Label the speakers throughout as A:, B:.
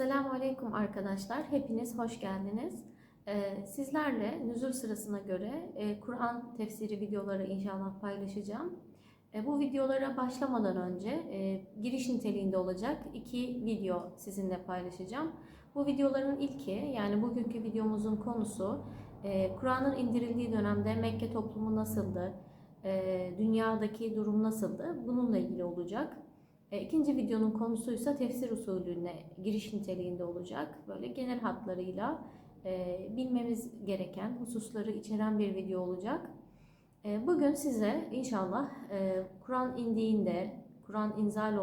A: Selamun Aleyküm arkadaşlar. Hepiniz hoş geldiniz. Ee, sizlerle nüzul sırasına göre e, Kur'an tefsiri videoları inşallah paylaşacağım. E, bu videolara başlamadan önce e, giriş niteliğinde olacak iki video sizinle paylaşacağım. Bu videoların ilki yani bugünkü videomuzun konusu Kur'an'ın indirildiği dönemde Mekke toplumu nasıldı, dünyadaki durum nasıldı bununla ilgili olacak. E, İkinci videonun konusuysa tefsir usulüne giriş niteliğinde olacak. Böyle genel hatlarıyla e, bilmemiz gereken hususları içeren bir video olacak. E, bugün size inşallah Kur'an indiğinde, Kur'an inzal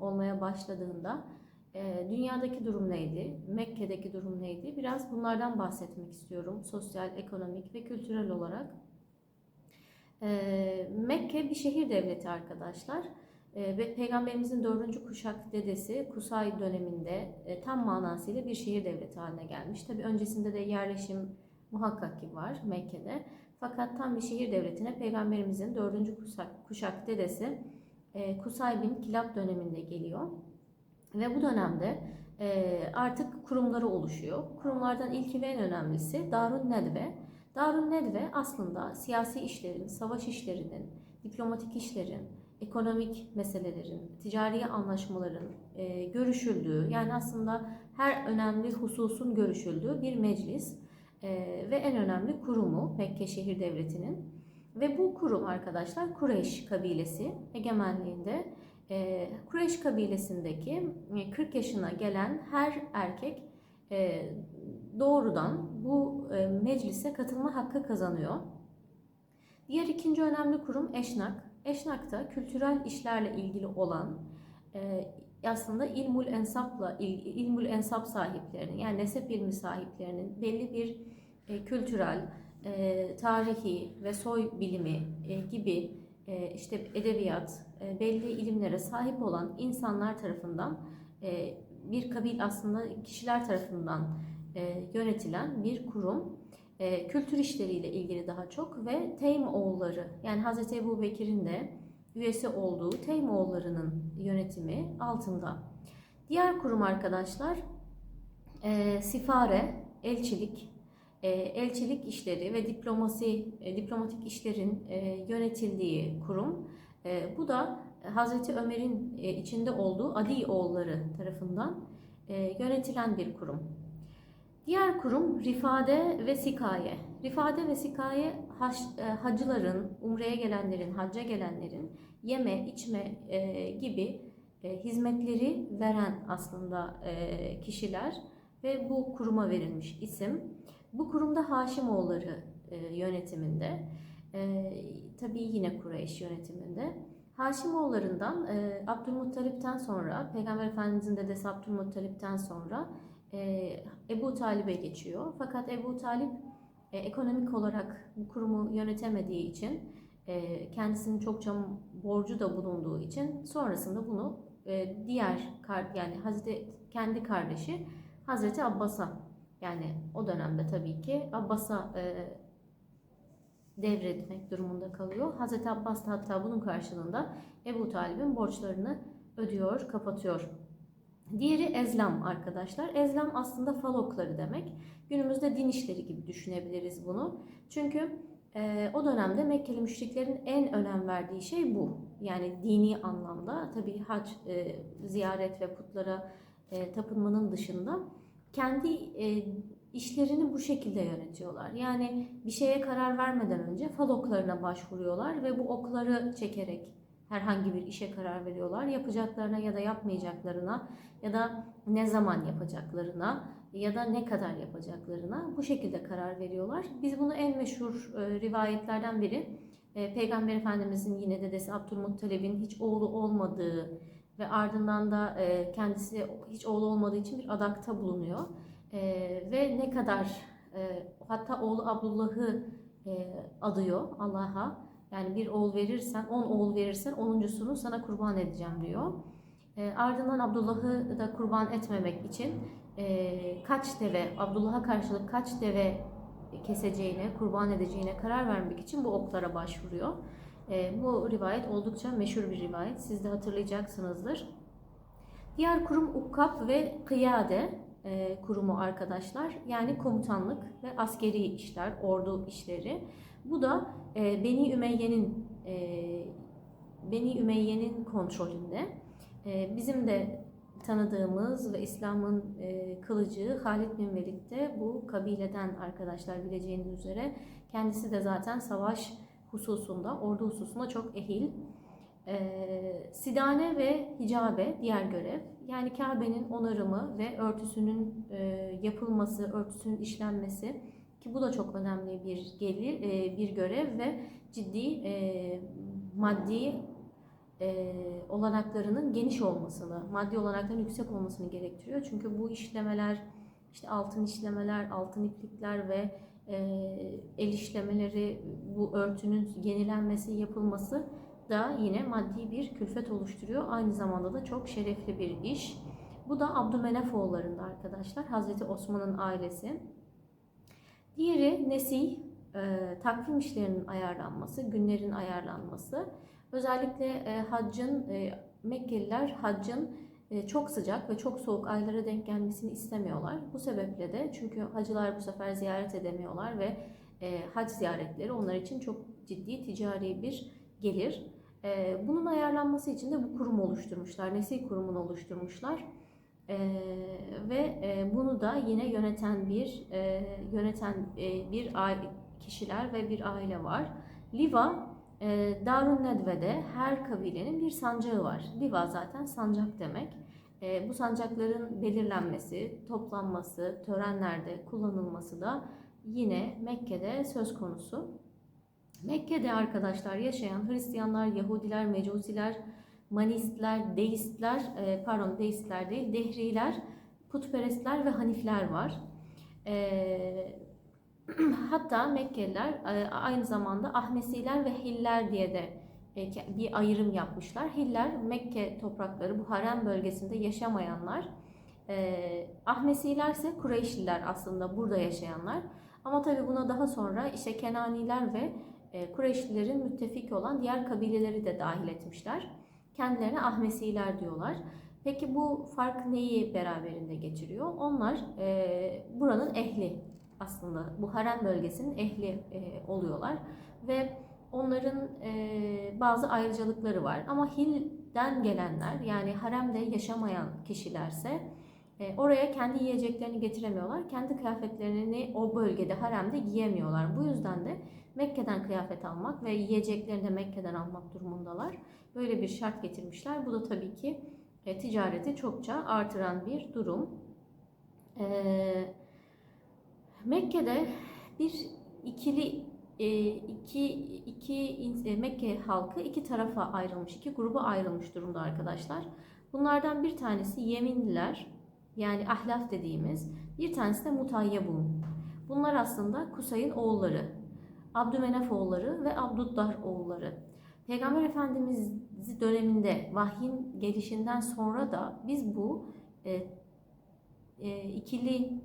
A: olmaya başladığında dünyadaki durum neydi, Mekke'deki durum neydi? Biraz bunlardan bahsetmek istiyorum. Sosyal, ekonomik ve kültürel olarak. Mekke bir şehir devleti arkadaşlar. E, ve Peygamberimizin dördüncü kuşak dedesi Kusay döneminde e, tam manasıyla bir şehir devleti haline gelmiş. Tabi öncesinde de yerleşim muhakkak ki var Mekke'de. Fakat tam bir şehir devletine Peygamberimizin dördüncü kuşak, kuşak dedesi e, Kusay bin Kilab döneminde geliyor. Ve bu dönemde e, artık kurumları oluşuyor. Kurumlardan ilki ve en önemlisi Darun Nedve. Darun Nedve aslında siyasi işlerin, savaş işlerinin, diplomatik işlerin, ekonomik meselelerin, ticari anlaşmaların e, görüşüldüğü, yani aslında her önemli hususun görüşüldüğü bir meclis e, ve en önemli kurumu Mekke Şehir Devleti'nin. Ve bu kurum arkadaşlar Kureyş kabilesi egemenliğinde. E, Kureyş kabilesindeki 40 yaşına gelen her erkek e, doğrudan bu e, meclise katılma hakkı kazanıyor. Diğer ikinci önemli kurum Eşnak. Eşnak da kültürel işlerle ilgili olan e, aslında ilmul ensapla ilmul ensap sahiplerinin yani nesep ilmi sahiplerinin belli bir e, kültürel, e, tarihi ve soy bilimi e, gibi e, işte edebiyat, e, belli ilimlere sahip olan insanlar tarafından e, bir kabil aslında kişiler tarafından e, yönetilen bir kurum e, kültür işleriyle ilgili daha çok ve Teymoğulları yani Hz. Ebu Bekir'in de üyesi olduğu Teymoğulları'nın yönetimi altında. Diğer kurum arkadaşlar e, sifare, elçilik, e, elçilik işleri ve diplomasi, e, diplomatik işlerin e, yönetildiği kurum. E, bu da Hazreti Ömer'in e, içinde olduğu Adi oğulları tarafından e, yönetilen bir kurum. Diğer kurum Rifade ve Sikaye. Rifade ve Sikaye hac, e, hacıların, umreye gelenlerin, hacca gelenlerin yeme, içme e, gibi e, hizmetleri veren aslında e, kişiler ve bu kuruma verilmiş isim. Bu kurumda Haşimoğulları e, yönetiminde, e, tabii yine Kureyş yönetiminde. Haşimoğullarından e, Abdülmuttalip'ten sonra, Peygamber Efendimizin dedesi Abdülmuttalip'ten sonra Ebu Talib'e geçiyor. Fakat Ebu Talip e, ekonomik olarak bu kurumu yönetemediği için e, kendisinin çokça borcu da bulunduğu için sonrasında bunu e, diğer yani Hazreti kendi kardeşi Hazreti Abbas'a yani o dönemde tabii ki Abbas'a devretmek durumunda kalıyor. Hazreti Abbas da hatta bunun karşılığında Ebu Talib'in borçlarını ödüyor, kapatıyor. Diğeri ezlam arkadaşlar. Ezlam aslında falokları demek. Günümüzde din işleri gibi düşünebiliriz bunu. Çünkü e, o dönemde Mekkeli müşriklerin en önem verdiği şey bu. Yani dini anlamda tabii hac, e, ziyaret ve putlara e, tapınmanın dışında kendi e, işlerini bu şekilde yönetiyorlar. Yani bir şeye karar vermeden önce fal oklarına başvuruyorlar ve bu okları çekerek herhangi bir işe karar veriyorlar. Yapacaklarına ya da yapmayacaklarına ya da ne zaman yapacaklarına ya da ne kadar yapacaklarına bu şekilde karar veriyorlar. Biz bunu en meşhur e, rivayetlerden biri e, Peygamber Efendimizin yine dedesi Abdülmuttalib'in hiç oğlu olmadığı ve ardından da e, kendisi hiç oğlu olmadığı için bir adakta bulunuyor. Ve ne kadar hatta oğlu Abdullah'ı adıyor Allah'a yani bir oğul verirsen, on oğul verirsen onuncusunu sana kurban edeceğim diyor. E, ardından Abdullah'ı da kurban etmemek için e, kaç deve, Abdullah'a karşılık kaç deve keseceğine, kurban edeceğine karar vermek için bu oklara başvuruyor. E, bu rivayet oldukça meşhur bir rivayet. Siz de hatırlayacaksınızdır. Diğer kurum UKKAP ve Kıyade e, kurumu arkadaşlar. Yani komutanlık ve askeri işler, ordu işleri. Bu da e, Beni Ümeyye'nin e, Beni Ümeyye'nin kontrolünde. E, bizim de tanıdığımız ve İslam'ın e, kılıcı Halid bin Velid de bu kabileden arkadaşlar bileceğiniz üzere. Kendisi de zaten savaş hususunda, ordu hususunda çok ehil. E, Sidane ve hicabe diğer görev. Yani Kabe'nin onarımı ve örtüsünün e, yapılması, örtüsünün işlenmesi ki bu da çok önemli bir gelir, e, bir görev ve ciddi e, maddi e, olanaklarının geniş olmasını, maddi olanakların yüksek olmasını gerektiriyor. Çünkü bu işlemeler, işte altın işlemeler, altın iplikler ve e, el işlemeleri, bu örtünün yenilenmesi, yapılması da yine maddi bir külfet oluşturuyor. Aynı zamanda da çok şerefli bir iş. Bu da Abdümenaf oğullarında arkadaşlar. Hazreti Osman'ın ailesi. Diğeri Nesih, e, takvim işlerinin ayarlanması, günlerin ayarlanması. Özellikle e, haccın, e, Mekkeliler haccın e, çok sıcak ve çok soğuk aylara denk gelmesini istemiyorlar. Bu sebeple de çünkü hacılar bu sefer ziyaret edemiyorlar ve e, hac ziyaretleri onlar için çok ciddi ticari bir gelir. E, bunun ayarlanması için de bu kurum oluşturmuşlar, Nesil kurumunu oluşturmuşlar. E, ve e, bunu da yine yöneten bir e, yöneten e, bir kişiler ve bir aile var. Liva e, Darun Nedve'de her kabilenin bir sancağı var. Liva zaten sancak demek. E, bu sancakların belirlenmesi, toplanması, törenlerde kullanılması da yine Mekke'de söz konusu. Mekke'de arkadaşlar yaşayan Hristiyanlar, Yahudiler, Mecusiler, Manistler, Deistler, e, pardon Deistler değil, Dehriler, Putperestler ve Hanifler var. E, hatta Mekkeliler e, aynı zamanda Ahmesiler ve Hiller diye de e, bir ayrım yapmışlar. Hiller Mekke toprakları bu harem bölgesinde yaşamayanlar. Ahmesiler ise Kureyşliler aslında burada yaşayanlar. Ama tabi buna daha sonra işte Kenaniler ve Kureyşlilerin müttefik olan diğer kabileleri de dahil etmişler. Kendilerine Ahmesiler diyorlar. Peki bu fark neyi beraberinde getiriyor? Onlar e, buranın ehli aslında. Bu harem bölgesinin ehli e, oluyorlar. Ve onların e, bazı ayrıcalıkları var. Ama Hil'den gelenler yani haremde yaşamayan kişilerse e, oraya kendi yiyeceklerini getiremiyorlar. Kendi kıyafetlerini o bölgede haremde giyemiyorlar. Bu yüzden de Mekke'den kıyafet almak ve yiyeceklerini de Mekke'den almak durumundalar. Böyle bir şart getirmişler. Bu da tabii ki e, ticareti çokça artıran bir durum. E, Mekke'de bir ikili e, iki, iki e, Mekke halkı iki tarafa ayrılmış, iki gruba ayrılmış durumda arkadaşlar. Bunlardan bir tanesi Yeminliler, yani ahlaf dediğimiz, bir tanesi de Mutayyabun. Bunlar aslında Kusay'ın oğulları, Abdümenaf oğulları ve Abduddar oğulları. Peygamber Efendimiz döneminde vahyin gelişinden sonra da biz bu e, e, ikili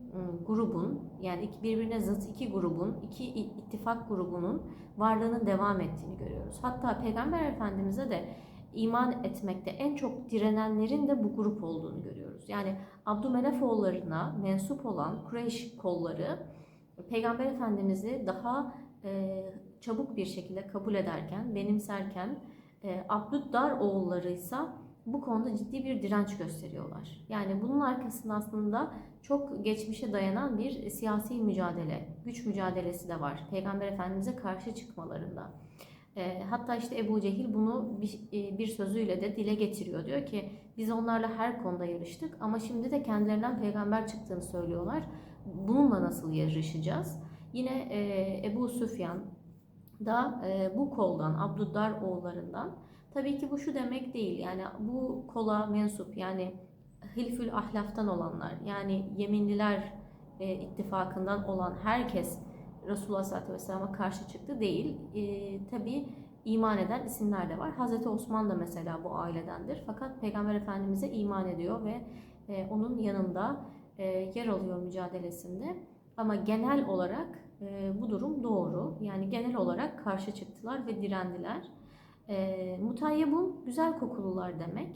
A: grubun yani birbirine zıt iki grubun, iki ittifak grubunun varlığının devam ettiğini görüyoruz. Hatta Peygamber Efendimiz'e de iman etmekte en çok direnenlerin de bu grup olduğunu görüyoruz. Yani Abdümenef oğullarına mensup olan Kureyş kolları Peygamber Efendimiz'i daha e, çabuk bir şekilde kabul ederken, benimserken e, Abdüddar oğulları ise bu konuda ciddi bir direnç gösteriyorlar. Yani bunun arkasında aslında çok geçmişe dayanan bir siyasi mücadele, güç mücadelesi de var. Peygamber Efendimiz'e karşı çıkmalarında. E, hatta işte Ebu Cehil bunu bir, e, bir sözüyle de dile getiriyor. Diyor ki biz onlarla her konuda yarıştık ama şimdi de kendilerinden peygamber çıktığını söylüyorlar. Bununla nasıl yarışacağız? Yine e, Ebu Süfyan da e, bu koldan, Abduddar oğullarından Tabii ki bu şu demek değil. Yani bu kola mensup yani Hilfül Ahlaf'tan olanlar yani Yeminliler e, ittifakından olan herkes Resulullah sallallahu aleyhi ve sellem'e karşı çıktı değil. E, tabii iman eden isimler de var. Hazreti Osman da mesela bu ailedendir. Fakat Peygamber Efendimiz'e iman ediyor ve e, onun yanında e, yer alıyor mücadelesinde. Ama genel olarak e, bu durum doğru. Yani genel olarak karşı çıktılar ve direndiler. E, mutayyebun güzel kokulular demek.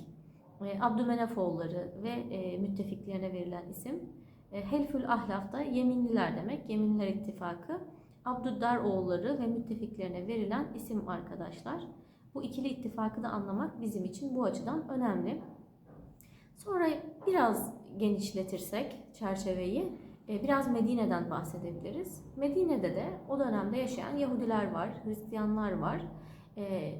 A: e, Abdümenefoğulları ve e, müttefiklerine verilen isim. E, Helfül Ahlaf da yeminliler demek. Yeminliler ittifakı. Abdüddar oğulları ve müttefiklerine verilen isim arkadaşlar. Bu ikili ittifakı da anlamak bizim için bu açıdan önemli. Sonra biraz genişletirsek çerçeveyi biraz Medine'den bahsedebiliriz. Medine'de de o dönemde yaşayan Yahudiler var, Hristiyanlar var. E,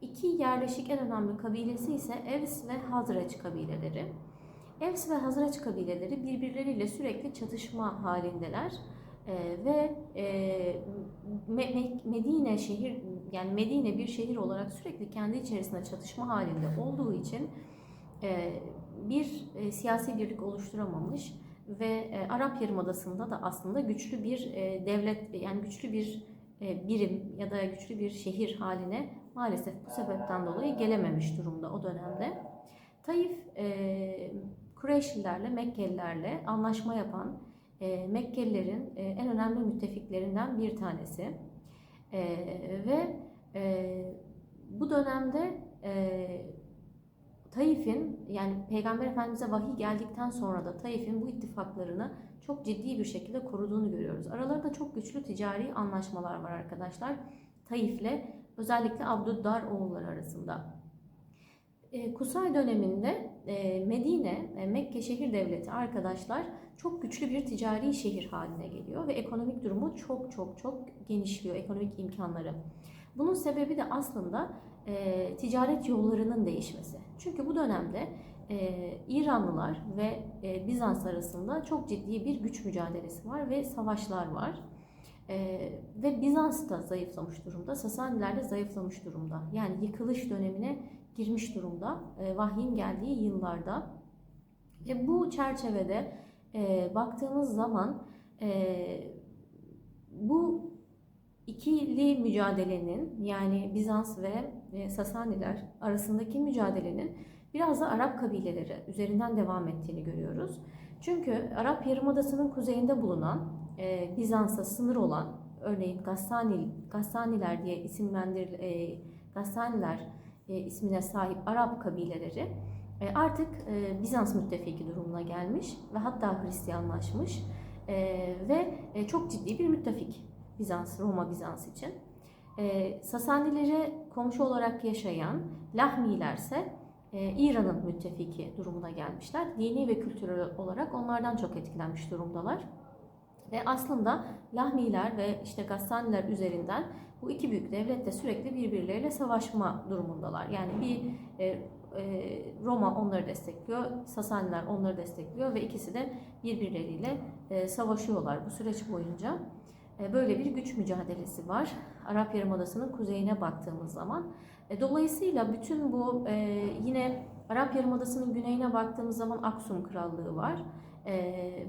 A: iki yerleşik en önemli kabilesi ise Evs ve Hazreç kabileleri. Evs ve Hazreç kabileleri birbirleriyle sürekli çatışma halindeler. Ee, ve e, Medine şehir yani Medine bir şehir olarak sürekli kendi içerisinde çatışma halinde olduğu için e, bir e, siyasi birlik oluşturamamış ve e, Arap Yarımadası'nda da aslında güçlü bir e, devlet yani güçlü bir e, birim ya da güçlü bir şehir haline maalesef bu sebepten dolayı gelememiş durumda o dönemde. Taif e, Kureyşlilerle, Mekkelilerle anlaşma yapan e, Mekkelilerin e, en önemli müttefiklerinden bir tanesi. E, ve e, bu dönemde Taif'in yani Peygamber Efendimiz'e vahiy geldikten sonra da Taif'in bu ittifaklarını çok ciddi bir şekilde koruduğunu görüyoruz. Aralarında çok güçlü ticari anlaşmalar var arkadaşlar. Taif'le özellikle Abdüddar oğulları arasında. E, Kusay döneminde e, Medine, e, Mekke şehir devleti arkadaşlar çok güçlü bir ticari şehir haline geliyor ve ekonomik durumu çok çok çok genişliyor, ekonomik imkanları. Bunun sebebi de aslında e, ticaret yollarının değişmesi. Çünkü bu dönemde e, İranlılar ve e, Bizans arasında çok ciddi bir güç mücadelesi var ve savaşlar var. E, ve Bizans da zayıflamış durumda, Sasaniler de zayıflamış durumda. Yani yıkılış dönemine girmiş durumda e, vahyin geldiği yıllarda. Ve bu çerçevede e, baktığımız zaman e, bu ikili mücadelenin yani Bizans ve e, Sasaniler arasındaki mücadelenin biraz da Arap kabileleri üzerinden devam ettiğini görüyoruz. Çünkü Arap Yarımadası'nın kuzeyinde bulunan e, Bizans'a sınır olan örneğin Gassani, Gassaniler diye isimlendir e, Gassaniler e, ismine sahip Arap kabileleri e, artık e, Bizans müttefiki durumuna gelmiş ve hatta Hristiyanlaşmış e, ve e, çok ciddi bir müttefik Bizans, Roma Bizans için. E, Sasanilere komşu olarak yaşayan Lahmiler ise e, İran'ın müttefiki durumuna gelmişler. Dini ve kültürel olarak onlardan çok etkilenmiş durumdalar. Ve aslında Lahmiler ve işte Gassaniler üzerinden bu iki büyük devlet de sürekli birbirleriyle savaşma durumundalar. Yani bir e, e, Roma onları destekliyor, Sasaniler onları destekliyor ve ikisi de birbirleriyle e, savaşıyorlar bu süreç boyunca. E, böyle bir güç mücadelesi var. Arap Yarımadası'nın kuzeyine baktığımız zaman. E, dolayısıyla bütün bu e, yine Arap Yarımadası'nın güneyine baktığımız zaman Aksum Krallığı var.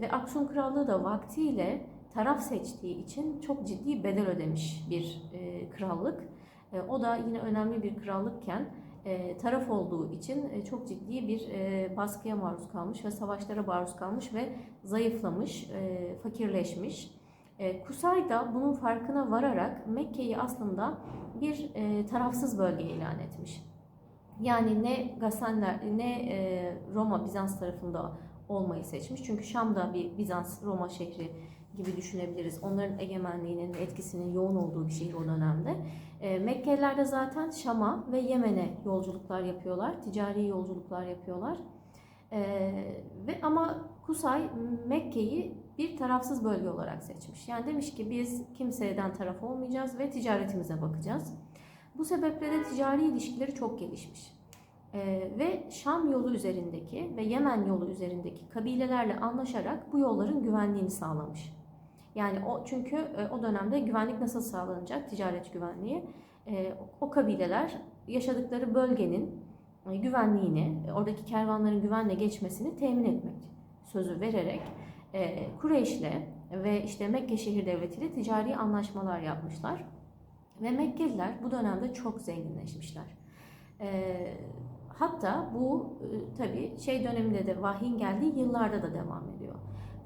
A: Ve Aksum Krallığı da vaktiyle taraf seçtiği için çok ciddi bedel ödemiş bir krallık. O da yine önemli bir krallıkken taraf olduğu için çok ciddi bir baskıya maruz kalmış ve savaşlara maruz kalmış ve zayıflamış, fakirleşmiş. E, Kusay da bunun farkına vararak Mekke'yi aslında bir e, tarafsız bölge ilan etmiş. Yani ne Gasanler ne e, Roma Bizans tarafında olmayı seçmiş. Çünkü Şam'da bir Bizans Roma şehri gibi düşünebiliriz. Onların egemenliğinin etkisinin yoğun olduğu bir şehir o dönemde. E, Mekkeliler de zaten Şam'a ve Yemen'e yolculuklar yapıyorlar. Ticari yolculuklar yapıyorlar. E, ve ama Kusay Mekke'yi bir tarafsız bölge olarak seçmiş. Yani demiş ki biz kimseden taraf olmayacağız ve ticaretimize bakacağız. Bu sebeple de ticari ilişkileri çok gelişmiş. Ee, ve Şam yolu üzerindeki ve Yemen yolu üzerindeki kabilelerle anlaşarak bu yolların güvenliğini sağlamış. Yani o çünkü e, o dönemde güvenlik nasıl sağlanacak? Ticaret güvenliği. E, o kabileler yaşadıkları bölgenin e, güvenliğini, oradaki kervanların güvenle geçmesini temin etmek sözü vererek e, Kureyş'le ve işte Mekke şehir devletiyle ticari anlaşmalar yapmışlar. Ve Mekkeliler bu dönemde çok zenginleşmişler. E, hatta bu e, tabi şey döneminde de vahyin geldiği yıllarda da devam ediyor.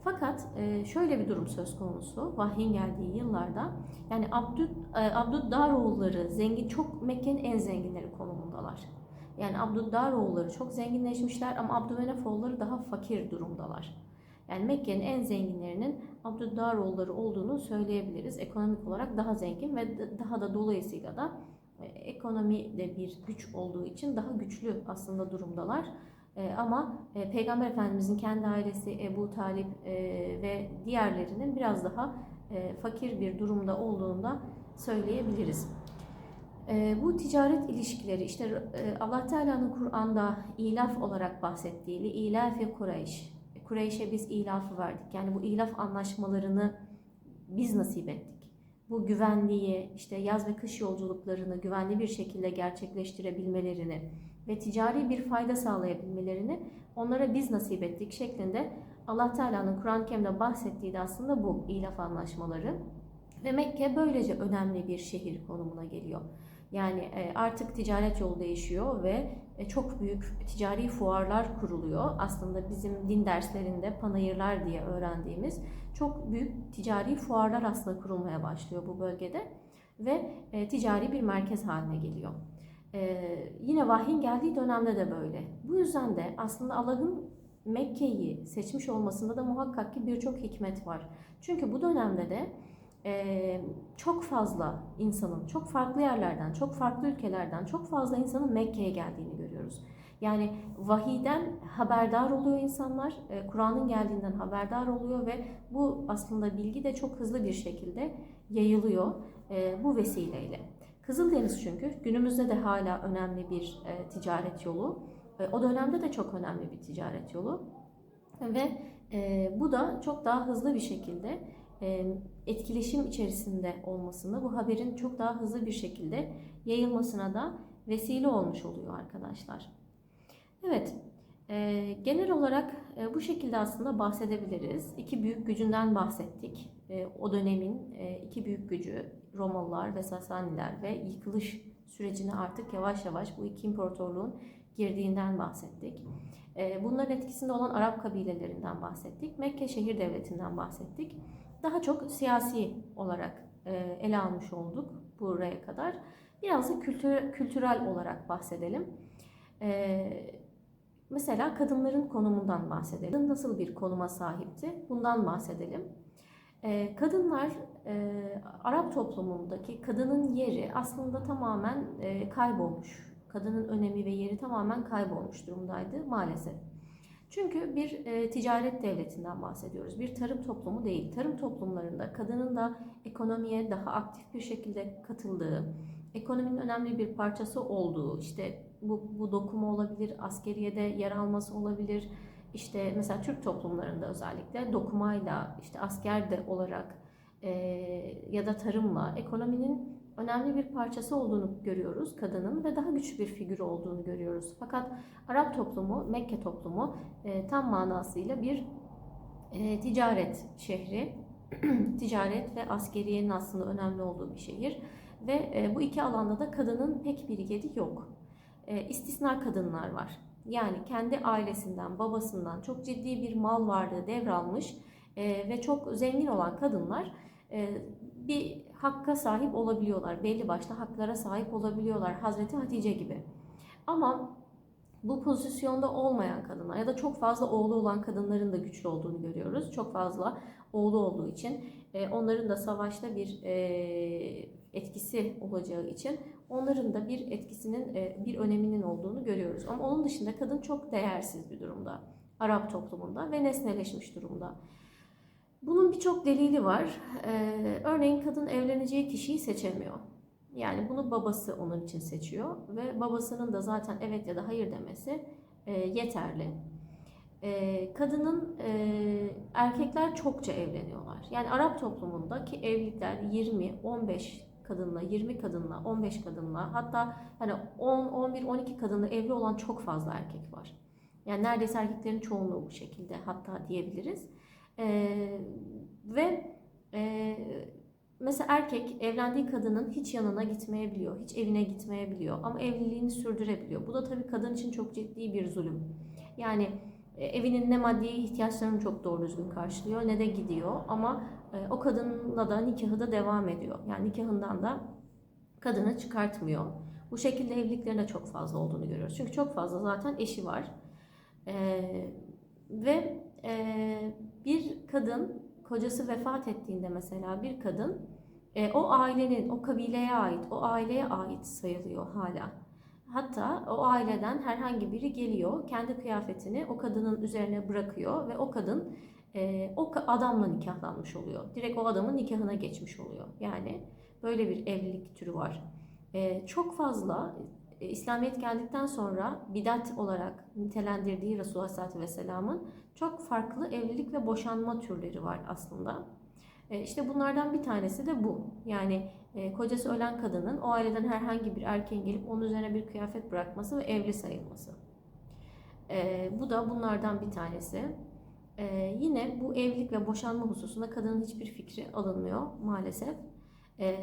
A: Fakat e, şöyle bir durum söz konusu vahyin geldiği yıllarda yani Abdü, e, Abdüddaroğulları zengin çok Mekke'nin en zenginleri konumundalar. Yani Abdüddaroğulları çok zenginleşmişler ama Abdümenefoğulları daha fakir durumdalar. Yani Mekke'nin en zenginlerinin Abdüddaroğulları olduğunu söyleyebiliriz. Ekonomik olarak daha zengin ve daha da dolayısıyla da e, ekonomi de bir güç olduğu için daha güçlü aslında durumdalar. E, ama e, Peygamber Efendimizin kendi ailesi Ebu Talip ve diğerlerinin biraz daha fakir bir durumda olduğunu da söyleyebiliriz. E, bu ticaret ilişkileri işte e, Allah Teala'nın Kur'an'da ilaf olarak bahsettiği ilafi Kureyş. Kureyş'e biz ilafı verdik. Yani bu ilaf anlaşmalarını biz nasip ettik. Bu güvenliği, işte yaz ve kış yolculuklarını güvenli bir şekilde gerçekleştirebilmelerini ve ticari bir fayda sağlayabilmelerini onlara biz nasip ettik şeklinde Allah Teala'nın Kur'an-ı Kerim'de bahsettiği de aslında bu ilaf anlaşmaları. Mekke böylece önemli bir şehir konumuna geliyor. Yani e, artık ticaret yolu değişiyor ve e, çok büyük ticari fuarlar kuruluyor. Aslında bizim din derslerinde panayırlar diye öğrendiğimiz çok büyük ticari fuarlar aslında kurulmaya başlıyor bu bölgede ve e, ticari bir merkez haline geliyor. Yine vahyin geldiği dönemde de böyle. Bu yüzden de aslında Allah'ın Mekke'yi seçmiş olmasında da muhakkak ki birçok hikmet var. Çünkü bu dönemde de e, çok fazla insanın, çok farklı yerlerden, çok farklı ülkelerden, çok fazla insanın Mekke'ye geldiğini görüyoruz. Yani vahiden haberdar oluyor insanlar, e, Kur'an'ın geldiğinden haberdar oluyor ve bu aslında bilgi de çok hızlı bir şekilde yayılıyor e, bu vesileyle. Kızıldeniz çünkü günümüzde de hala önemli bir e, ticaret yolu. E, o dönemde de çok önemli bir ticaret yolu. Ve e, bu da çok daha hızlı bir şekilde etkileşim içerisinde olmasını, bu haberin çok daha hızlı bir şekilde yayılmasına da vesile olmuş oluyor arkadaşlar. Evet, e, genel olarak e, bu şekilde aslında bahsedebiliriz. İki büyük gücünden bahsettik. O dönemin iki büyük gücü Romalılar ve Sasaniler ve yıkılış sürecine artık yavaş yavaş bu iki imparatorluğun girdiğinden bahsettik. Bunların etkisinde olan Arap kabilelerinden bahsettik. Mekke şehir devletinden bahsettik daha çok siyasi olarak e, ele almış olduk buraya kadar. Biraz da kültür, kültürel olarak bahsedelim. E, mesela kadınların konumundan bahsedelim. Kadın nasıl bir konuma sahipti? Bundan bahsedelim. E, kadınlar Arap toplumundaki kadının yeri aslında tamamen kaybolmuş. Kadının önemi ve yeri tamamen kaybolmuş durumdaydı maalesef. Çünkü bir e, ticaret devletinden bahsediyoruz. Bir tarım toplumu değil. Tarım toplumlarında kadının da ekonomiye daha aktif bir şekilde katıldığı, ekonominin önemli bir parçası olduğu, işte bu, bu dokuma olabilir, askeriyede yer alması olabilir. İşte mesela Türk toplumlarında özellikle dokumayla, işte asker de olarak e, ya da tarımla ekonominin önemli bir parçası olduğunu görüyoruz kadının ve daha güçlü bir figür olduğunu görüyoruz. Fakat Arap toplumu, Mekke toplumu e, tam manasıyla bir e, ticaret şehri. ticaret ve askeriyenin aslında önemli olduğu bir şehir. Ve e, bu iki alanda da kadının pek bir yeri yok. E, istisna kadınlar var. Yani kendi ailesinden, babasından çok ciddi bir mal varlığı devralmış e, ve çok zengin olan kadınlar e, bir hakka sahip olabiliyorlar. Belli başlı haklara sahip olabiliyorlar. Hazreti Hatice gibi. Ama bu pozisyonda olmayan kadınlar ya da çok fazla oğlu olan kadınların da güçlü olduğunu görüyoruz. Çok fazla oğlu olduğu için e, onların da savaşta bir e, etkisi olacağı için onların da bir etkisinin e, bir öneminin olduğunu görüyoruz. Ama onun dışında kadın çok değersiz bir durumda Arap toplumunda ve nesneleşmiş durumda. Bunun birçok delili var. Ee, örneğin kadın evleneceği kişiyi seçemiyor. Yani bunu babası onun için seçiyor ve babasının da zaten evet ya da hayır demesi e, yeterli. E, kadının e, erkekler çokça evleniyorlar. Yani Arap toplumundaki evlilikler 20, 15 kadınla, 20 kadınla, 15 kadınla hatta hani 10, 11, 12 kadınla evli olan çok fazla erkek var. Yani neredeyse erkeklerin çoğunluğu bu şekilde hatta diyebiliriz. Ee, ve e, mesela erkek evlendiği kadının hiç yanına gitmeyebiliyor, hiç evine gitmeyebiliyor ama evliliğini sürdürebiliyor. Bu da tabii kadın için çok ciddi bir zulüm. Yani e, evinin ne maddi ihtiyaçlarını çok doğru düzgün karşılıyor ne de gidiyor ama e, o kadınla da nikahı da devam ediyor. Yani nikahından da kadını çıkartmıyor. Bu şekilde evliliklerin de çok fazla olduğunu görüyoruz. Çünkü çok fazla zaten eşi var. Ee, ve e, bir kadın kocası vefat ettiğinde mesela bir kadın e, o ailenin, o kabileye ait, o aileye ait sayılıyor hala. Hatta o aileden herhangi biri geliyor, kendi kıyafetini o kadının üzerine bırakıyor ve o kadın e, o adamla nikahlanmış oluyor. Direkt o adamın nikahına geçmiş oluyor. Yani böyle bir evlilik türü var. E, çok fazla e, İslamiyet geldikten sonra bidat olarak nitelendirdiği Resulullah Aleyhisselatü Vesselam'ın çok farklı evlilik ve boşanma türleri var aslında. E, işte bunlardan bir tanesi de bu. Yani e, kocası ölen kadının o aileden herhangi bir erkeğin gelip onun üzerine bir kıyafet bırakması ve evli sayılması. E, bu da bunlardan bir tanesi. Yine bu evlilik ve boşanma hususunda kadının hiçbir fikri alınmıyor maalesef.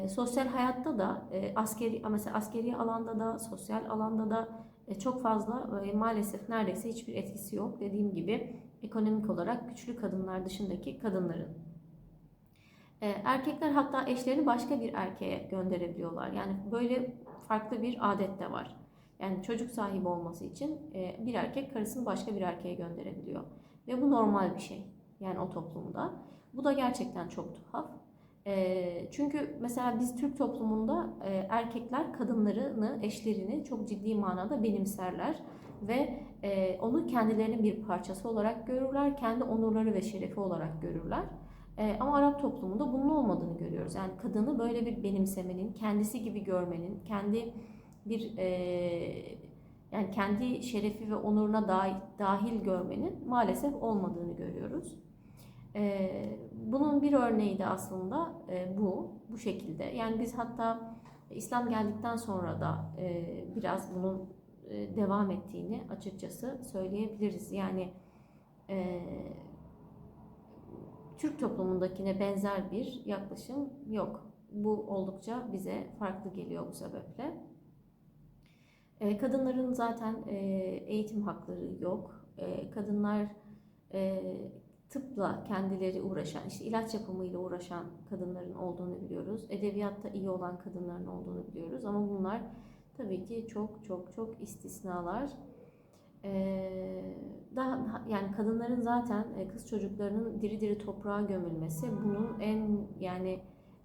A: Sosyal hayatta da askeri mesela askeri alanda da sosyal alanda da çok fazla maalesef neredeyse hiçbir etkisi yok. Dediğim gibi ekonomik olarak güçlü kadınlar dışındaki kadınların. E, erkekler hatta eşlerini başka bir erkeğe gönderebiliyorlar. Yani böyle farklı bir adet de var. Yani çocuk sahibi olması için e, bir erkek karısını başka bir erkeğe gönderebiliyor. Ve bu normal bir şey. Yani o toplumda. Bu da gerçekten çok tuhaf. Çünkü mesela biz Türk toplumunda erkekler kadınlarını, eşlerini çok ciddi manada benimserler ve onu kendilerinin bir parçası olarak görürler, kendi onurları ve şerefi olarak görürler. Ama Arap toplumunda bunun olmadığını görüyoruz. Yani kadını böyle bir benimsemenin, kendisi gibi görmenin, kendi bir yani kendi şerefi ve onuruna dahil görmenin maalesef olmadığını görüyoruz. E, bunun bir örneği de aslında e, bu, bu şekilde. Yani biz hatta İslam geldikten sonra da e, biraz bunun e, devam ettiğini açıkçası söyleyebiliriz. Yani e, Türk toplumundakine benzer bir yaklaşım yok. Bu oldukça bize farklı geliyor bu sebeple. E, kadınların zaten e, eğitim hakları yok. E, kadınlar e, tıpla kendileri uğraşan, işte ilaç yapımıyla uğraşan kadınların olduğunu biliyoruz. Edebiyatta iyi olan kadınların olduğunu biliyoruz. Ama bunlar tabii ki çok çok çok istisnalar. Ee, daha yani kadınların zaten e, kız çocuklarının diri diri toprağa gömülmesi bunun en yani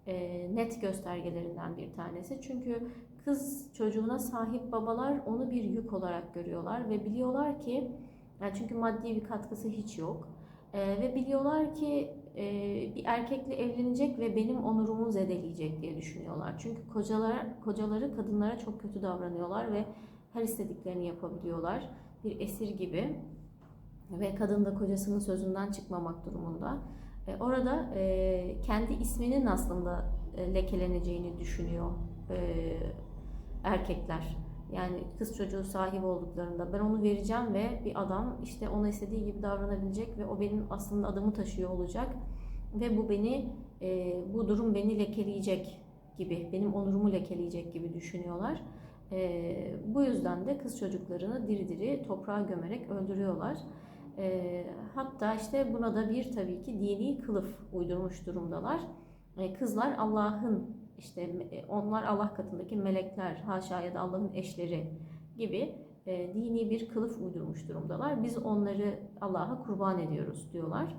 A: e, net göstergelerinden bir tanesi. Çünkü kız çocuğuna sahip babalar onu bir yük olarak görüyorlar ve biliyorlar ki yani çünkü maddi bir katkısı hiç yok. E, ve biliyorlar ki e, bir erkekle evlenecek ve benim onurumu zedeleyecek diye düşünüyorlar. Çünkü kocalar kocaları kadınlara çok kötü davranıyorlar ve her istediklerini yapabiliyorlar bir esir gibi ve kadın da kocasının sözünden çıkmamak durumunda. E, orada e, kendi isminin aslında e, lekeleneceğini düşünüyor e, erkekler. Yani kız çocuğu sahibi olduklarında ben onu vereceğim ve bir adam işte ona istediği gibi davranabilecek ve o benim aslında adımı taşıyor olacak ve bu beni e, bu durum beni lekeleyecek gibi benim onurumu lekeleyecek gibi düşünüyorlar. E, bu yüzden de kız çocuklarını diri diri toprağa gömerek öldürüyorlar. E, hatta işte buna da bir tabii ki dini kılıf uydurmuş durumdalar. E, kızlar Allah'ın işte e, onlar Allah katındaki melekler, haşa ya da Allah'ın eşleri gibi e, dini bir kılıf uydurmuş durumdalar. Biz onları Allah'a kurban ediyoruz diyorlar.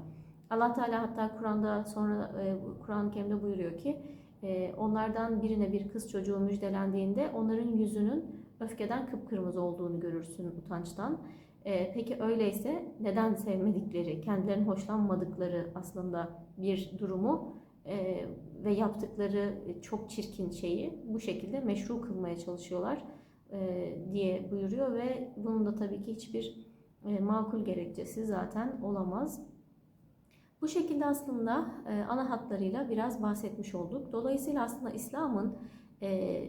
A: Allah Teala hatta Kur'an'da sonra e, Kur'an-ı Kerim'de buyuruyor ki e, onlardan birine bir kız çocuğu müjdelendiğinde onların yüzünün öfkeden kıpkırmızı olduğunu görürsün utançtan. E, peki öyleyse neden sevmedikleri, kendilerinin hoşlanmadıkları aslında bir durumu e, ve yaptıkları çok çirkin şeyi bu şekilde meşru kılmaya çalışıyorlar e, diye buyuruyor ve bunun da tabii ki hiçbir e, makul gerekçesi zaten olamaz. Bu şekilde aslında e, ana hatlarıyla biraz bahsetmiş olduk. Dolayısıyla aslında İslam'ın e,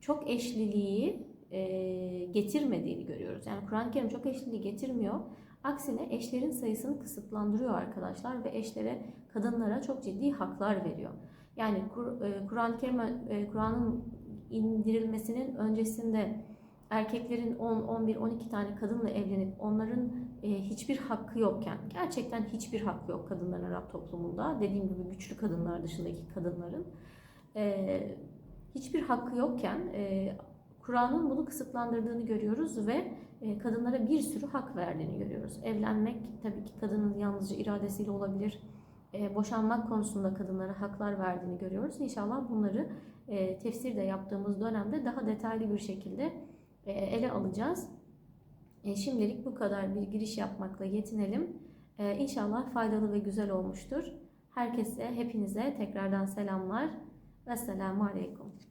A: çok eşliliği e, getirmediğini görüyoruz. Yani Kur'an-ı Kerim çok eşliliği getirmiyor. Aksine eşlerin sayısını kısıtlandırıyor arkadaşlar ve eşlere, kadınlara çok ciddi haklar veriyor. Yani e, Kur'an-ı Kerim, e, Kur'an'ın indirilmesinin öncesinde erkeklerin 10, 11, 12 tane kadınla evlenip onların e, hiçbir hakkı yokken, gerçekten hiçbir hakkı yok kadınların Arap toplumunda, dediğim gibi güçlü kadınlar dışındaki kadınların hiçbir hakkı yokken Kur'an'ın bunu kısıtlandırdığını görüyoruz ve kadınlara bir sürü hak verdiğini görüyoruz. Evlenmek tabii ki kadının yalnızca iradesiyle olabilir. E, boşanmak konusunda kadınlara haklar verdiğini görüyoruz. İnşallah bunları e, tefsirde yaptığımız dönemde daha detaylı bir şekilde e, ele alacağız. E, şimdilik bu kadar bir giriş yapmakla yetinelim. E, inşallah faydalı ve güzel olmuştur. Herkese, hepinize tekrardan selamlar. Vesselamu Aleyküm.